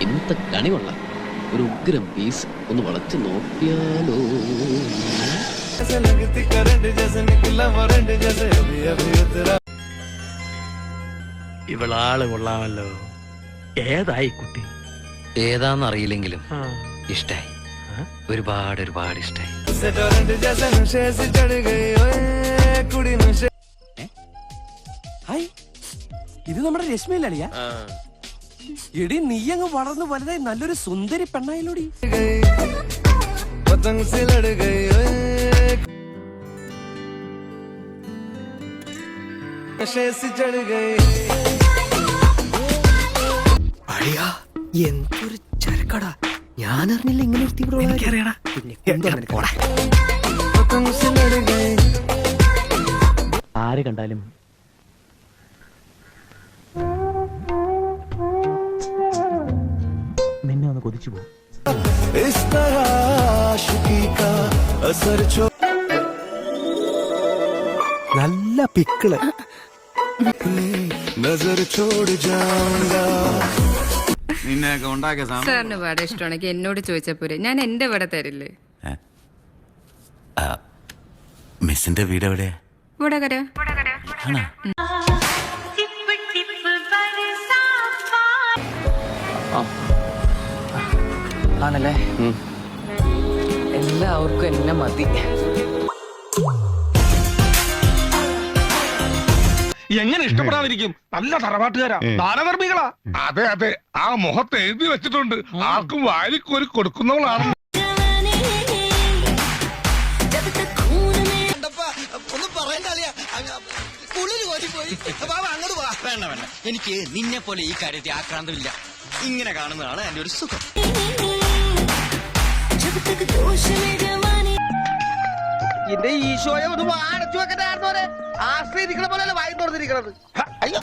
ഇന്നത്തെ കണി ഒരു ഉഗ്രം പീസ് ഒന്ന് വളച്ചു നോക്കിയാലോ. ഇവളാൾ കൊള്ളാമല്ലോ. ഏതായി കുട്ടി? ഏതാന്ന് അറിയില്ലെങ്കിലും ഇഷ്ടായി. ഒരുപാട് ഒരുപാട് ഇഷ്ടായി. ഹായ്. ഇത് നമ്മുടെ രശ്മി രശ്മിയിലളിയ എടി നീ അങ്ങ് വളർന്ന് വലുതായി നല്ലൊരു സുന്ദരി പെണ്ണായിലൂടി. എന്തൊരു ചരക്കടാ. ഞാൻ അറിഞ്ഞില്ല ഇങ്ങനെ ആര് കണ്ടാലും കൊതിച്ചു പോകും इस तरह आशिकी का असर छो നല്ല പിക്കിള് नजर छोड़ जाऊंगा നിന്നെയൊക്കെ ഉണ്ടാക്കിയ സാധനം സാറിന് വട ഇഷ്ടമാണെങ്കിൽ എന്നോട് ചോദിച്ചാൽ പോരെ ഞാൻ എന്റെ വട തരില്ലേ മിസ്സിന്റെ വീട് എവിടെയാ വടകര ആണല്ലേ? എല്ലാവർക്കും എന്നെ മതി. എങ്ങനെ ഇഷ്ടപ്പെടാതിരിക്കും? നല്ല തറവാട്ടുകാരാ ദാനധർമ്മികളാ അതെ അതെ. ആ മുഖത്ത് എഴുതി വെച്ചിട്ടുണ്ട്. ആർക്കും വാരിക്കോരി കൊടുക്കുന്നവളാണ്. വേണ്ട വേണ്ട. എനിക്ക് നിന്നെ പോലെ ഈ കാര്യത്തിൽ ആക്രാന്തമില്ല. ഇങ്ങനെ കാണുന്നതാണ് എന്റെ ഒരു സുഖം. എന്റെ ഈശോയെ ഒന്ന് വാടച്ചു വെക്കണ്ടായിരുന്നോരെ ആശ്രയിരിക്കണ പോലെ വായി തുറന്നിരിക്കണത്. അയ്യോ.